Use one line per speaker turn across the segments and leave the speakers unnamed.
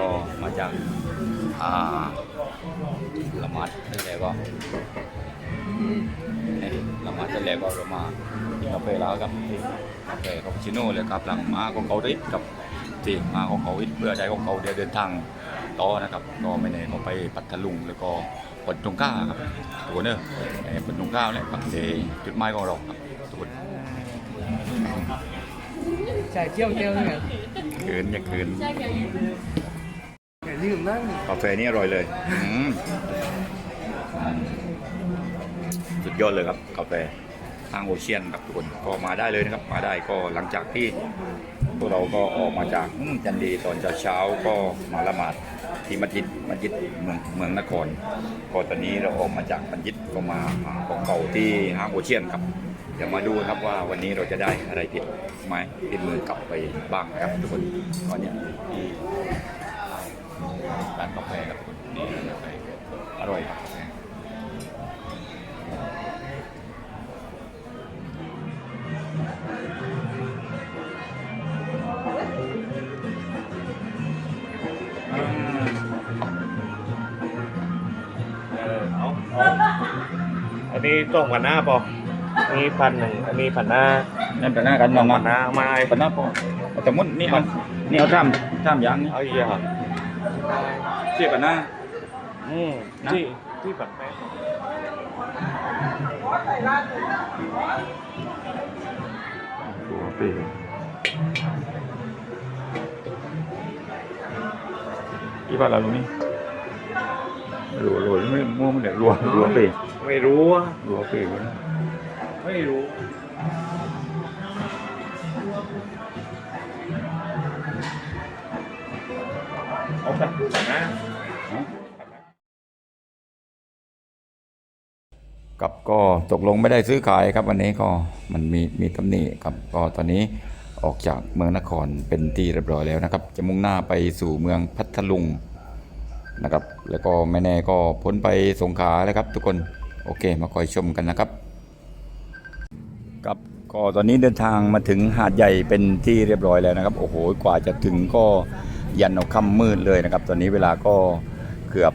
ก็มาจากอ่าละมัดนั่นแหละก็นี่ละมัดนั่นแหละก็เรามากินกาแฟแล้วครับที่กาแฟคาปูชิโน่เลยครับหลังมาของเขาดิกับที่มาของเขาอิเพื่อใจของเขาเดี๋ยวเดินทางต่อนะครับก็ไม่แน่เขาไปปัตตาลุงแล้วก็ปนตรงก้าครับตัวเนอะไอ้ปนตรงก้าเนี่ยปักเดจุดหมายของเราครับทุกคน
ใช่เจียวเจียวเนี่ย
คืนอย่าคืน
แต่มนั่ง
กาแฟนี่อร่อยเลยอืมสุดยอดเลยครับกาแฟทางโอเชียนครับทุกคนก็มาได้เลยนะครับมาได้ก็หลังจากที่พวกเราก็ออกมาจากจันดีตอนเช้าก็มาละหมาดที่มัสยิดมัสยิดเมืองเมืองนครก็ตอนนี้เราออกมาจากมัสยิดก็มาของเก่าที่ห้างโอเชียนครับเดี๋ยวมาดูครับว่าวันนี้เราจะได้อะไรติดไม้ติดมือกลับไปบ้างนะครับทุกคนก็เนี่ยที่ ร้านกาแฟครับทุกคนนี่ร้านกาแฟอร่อยครับอืม
เออเอาเอาอันนี้ต้องพันหน้าปออันนี้พันหนึ่งอันนี้พันหน้า
นั่นเป็นหน้ากันมอง
พั
มาน
หน้าไม้
เป็นหน้าพอแต่มุดนี่เอานี่เอาท่ามท่ามยางนี่
เอาอีกอะ
เทียบกันหน้า
อืม
นะ
ที่ที่พันแปด
ตัวปีอีบ้านเราตรงนี้รัวรัวไม่มั่วมันเนี่ยรัวรัวปี
ไม่รู้อะ
รัวปีมัน
ไม่รู้ เอาพันพันหน้า
กับก็ตกลงไม่ได้ซื้อขายครับวันนี้ก็มันมีมีตำหนิครับก็ตอนนี้ออกจากเมืองนครเป็นที่เรียบร้อยแล้วนะครับ จะมุ่งหน้าไปสู่เมืองพัทลุงนะครับ แล้วก็ไม่แน่ก็พ้นไปสงขลาแล้วครับ ทุกคนโอเคมาคอยชมกันนะครับครับก็ตอนนี้เดินทางมาถึงหาดใหญ่เป็นที่เรียบร้อยแล้วนะครับ โอ้โหกว่าจะถึงก็ ยันเอาค่ำมืดเลยนะครับ ตอนนี้เวลาก็เกือบ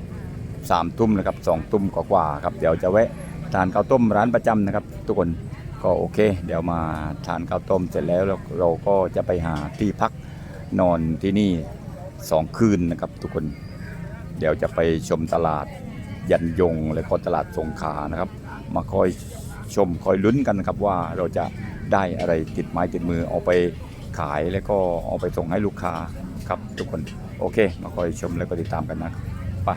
สามทุ่มนะครับสองทุ่มกว่าๆครับ เดี๋ยวจะแวะทานข้าวต้มร้านประจำนะครับ ทุกคนก็โอเค เดี๋ยวมาทานข้าวต้มเสร็จแล้วเราเราก็จะไปหาที่พักนอนที่นี่สองคืนนะครับ ทุกคน เดี๋ยวจะไปชมตลาดยันยงและก็ตลาดสงขานะครับ มาคอยชมคอยลุ้นกันนะครับว่าเราจะได้อะไรติดไม้ติดมือเอาไปขายแล้วก็เอาไปส่งให้ลูกค้า ครับทุกคนโอเค มาคอยชมแล้วก็ติดตามกันนะครับไป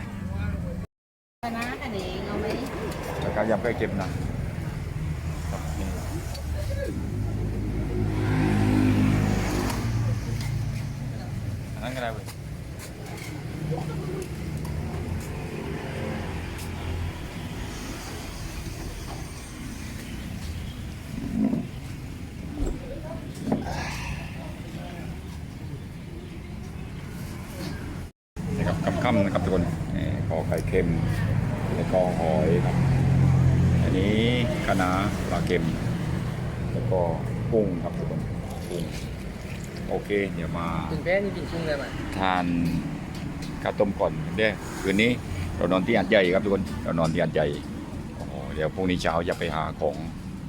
นะอันนี้เอาไหม
แล้วก็ยำไก่เค็มนะครับนี่อันนั้นก็ได้เว้ยนี่ครับค่ำๆนะครับทุกคนนี่ขอไข่เค็มแล้วก็หอยครับ อันนี้คะน้าปลาเค็ม แล้วก็กุ้งครับทุกคนกุ้งโอเค เดี๋ยวมา
กินแป้นี่กินกุ้งเลยมั้ย
ทานข้าวต้มก่อนเด้อคืนนี้เรานอนที่อัดใหญ่ครับทุกคนเรานอนที่อัดใหญ่โอ้โหเดี๋ยวพรุ่งนี้เช้าจะไปหาของ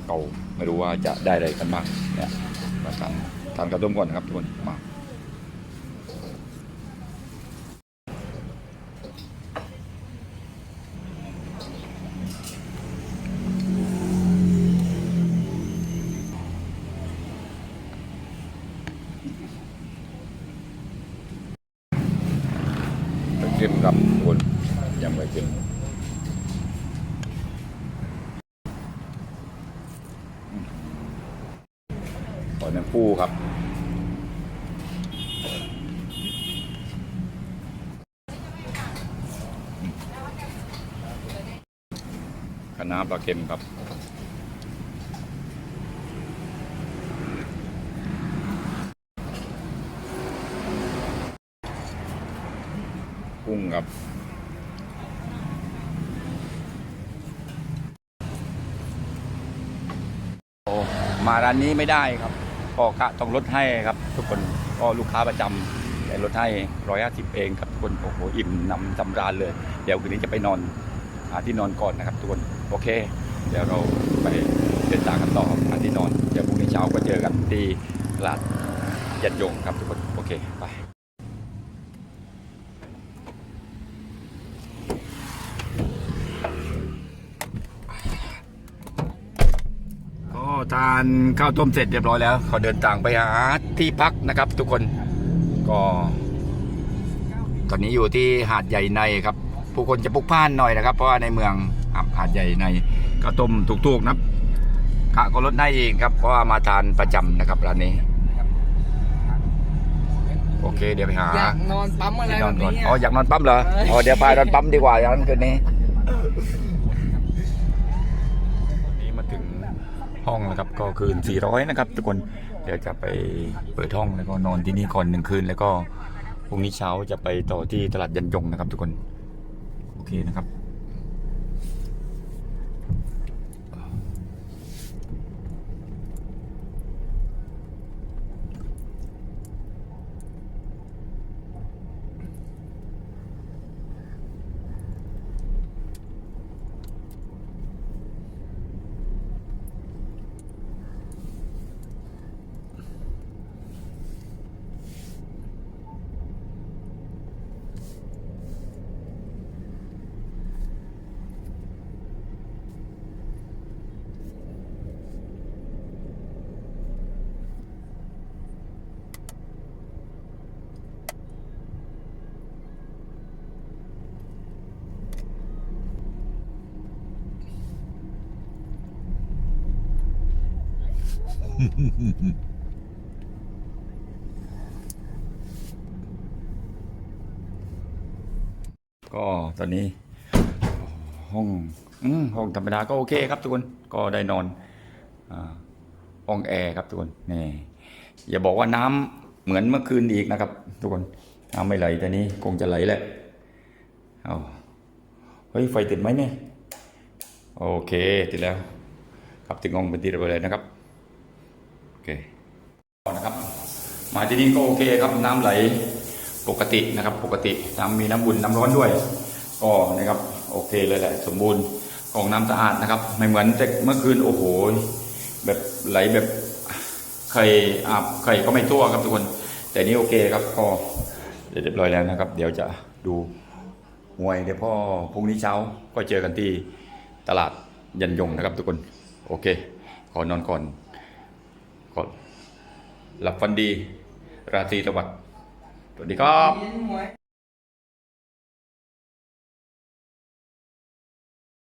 เก่าไม่รู้ว่าจะได้อะไรกันบ้างเนี่ยมาทานทานข้าวต้มก่อนนะครับทุกคนมา เค็มครับทุกคนยำไปเค็มขอน้ำปูครับคะน้าปลาเค็มครับ กุ้งครับ มาร้านนี้ไม่ได้ครับก็กะต้องลดให้ครับ ทุกคนก็ลูกค้าประจำแต่ลดให้ร้อยห้าสิบเองครับทุกคนโอ้โหอิ่มนำสำราญเลย เดี๋ยวคืนนี้จะไปนอนหาที่นอนก่อนนะครับทุกคนโอเค เดี๋ยวเราไปเดินทางกันต่อหาที่นอน เดี๋ยวพรุ่งนี้เช้าก็เจอกันที่ตลาดยันยงครับทุกคนโอเคไป ก็ ทานข้าวต้มเสร็จเรียบร้อยแล้วเขาเดินทางไปหาที่พักนะครับ ทุกคนก็ ตอนนี้อยู่ที่หาดใหญ่ในครับ ผู้คนจะพลุกพล่านหน่อยนะครับ เพราะว่าในเมืองหาดใหญ่ในข้าวต้มถูกๆนะครับกะก็ลดได้เองครับเพราะว่ามาทานประจำนะครับร้านนี้ โอเค เดี๋ยวไปหา
อยากนอนปั๊มอะไร
ที่น
แบ
อน
บ
ก่อน
นี้
อ๋ออยากนอนปั๊มเหรออ๋อเดี๋ยวไปนอนปั๊มดีกว่าอย่างนั้นคืนนี้วันนี้มาถึง ห้องนะครับก็คืน 400 นะครับ ทุกคนเดี๋ยวจะไปเปิดห้องแล้วก็นอนที่นี่ก่อนหนึ่งคืน แล้วก็พรุ่งนี้เช้าจะไปต่อที่ตลาดยันยงนะครับ ทุกคนโอเคนะครับ ก็ตอนนี้ ห้องอห้องธรรมดาก็โอเคครับทุกคนก็ได้นอนอห้องแอร์ครับทุกคนนี่อย่าบอกว่าน้ำเหมือนเมื่อคืนอีกนะครับ ทุกคนน้ำไม่ไหลแต่นี้คงจะไหลแหละเอาเฮ้ยไฟติดไหมเนี่ยโอเคติดแล้ว ครับถึงห้องเป็นที่เรียบร้อยนะครับ เคนะครับ มาที่นี่ก็โอเคครับน้ำไหลปกตินะครับ ปกติน้ำมีน้ำบุญน้ำร้อนด้วย ก็นะครับโอเคเลยแหละ สมบูรณ์ของน้ำสะอาดนะครับ ไม่เหมือนแต่เมื่อคืนโอ้โห แบบไหลแบบใครอาบใครก็ไม่ทั่วครับทุกคน แต่นี่โอเคครับก็เรียบร้อยแล้วนะครับ เดี๋ยวจะดูมวยเดี๋ยวพ่อพรุ่งนี้เช้าก็เจอกันที่ตลาดยันยงนะครับทุกคน โอเค ขอนอนก่อน ก่อนหลับฝันดี ราตรีสวัสดิ์สวัสดีครับ